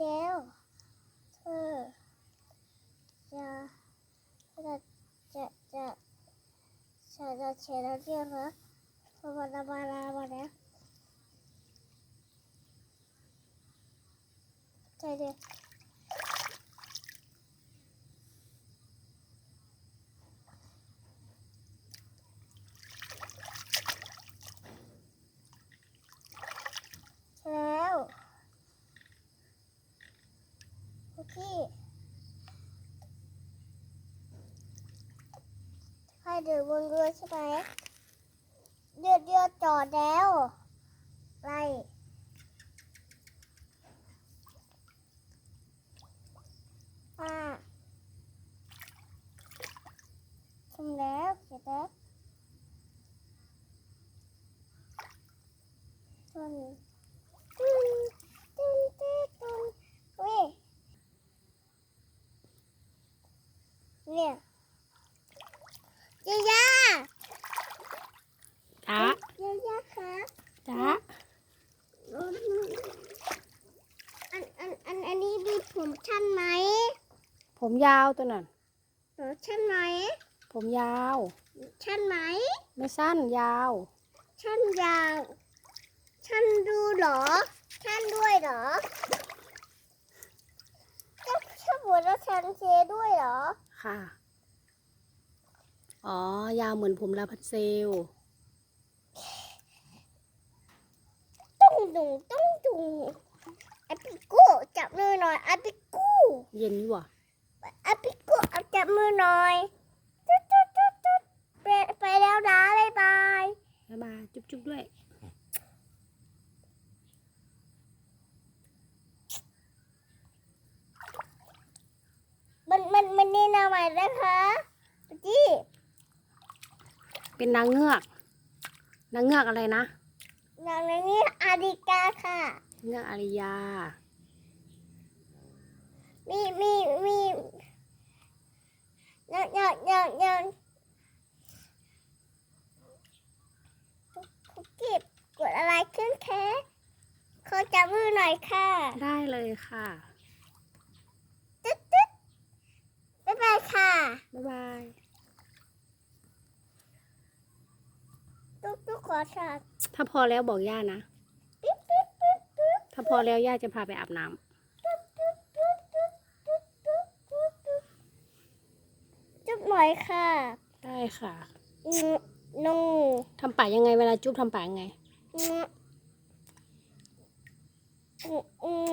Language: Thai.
เดียวเธอจะจะจะจะจะจะเชียร์เดียวนะพอมาบาลามาแล้วใจเดียว โอเคให้เดินบนเรือใช่ไหมเดือดเดือดจอดแล้วไล่ป้าทำแล้วเสร็จแล้วตึ้งตึ้งตึ้งตึ้งเว้ยเนี่ย เจียาจ้าเจียาค่ะจ้าอันอันอันอันนี้มีผมชั้นไหม ผมยาวตัวนั้นหนูชั้นไหม ผมยาว ชั้นไหม ไม่สั้นยาว ชั้นยาว ชั้นดูเหรอ ชั้นด้วยเหรอก็ชอบบอกว่าชั้นเจด้วยเหรอ ค่ะ อ๋อ ยาวเหมือนผมลาพัดเซลต้องดุงต้องดุงไอปิโก้จับมือหน่อยไอปิโก้เย็นอยู่วะไอปิโก้เอาจับมือหน่อยตุ๊ดตุ๊ดตุ๊ดตุ๊ดไปไปแล้วนะบ๊ายบายบ๊ายบายจุ๊บจุ๊บด้วยมันมันมันนี่นาใหม่นะคะจี้ เป็นนางเงือก นางเงือกอะไรนะ นางในนี้อาดิกาค่ะ เงือกอาริยา มีมีมียังยังยังยังคุกกี้กดอะไรขึ้นแค่ขอจับมือหน่อยค่ะ ได้เลยค่ะตึ๊ดตึ๊ดบ๊ายบายค่ะ บ๊ายบาย ตุ๊กตุ๊ก ขอชาดถ้าพอแล้วบอกย่านะปิ๊บปิ๊บปิ๊บปิ๊บถ้าพอแล้วย่าจะพาไปอาบน้ำจุ๊บหน่อยค่ะได้ค่ะอืมนูทำปากยังไงเวลาจุ๊บทำปากยังไง อืมอืมอืม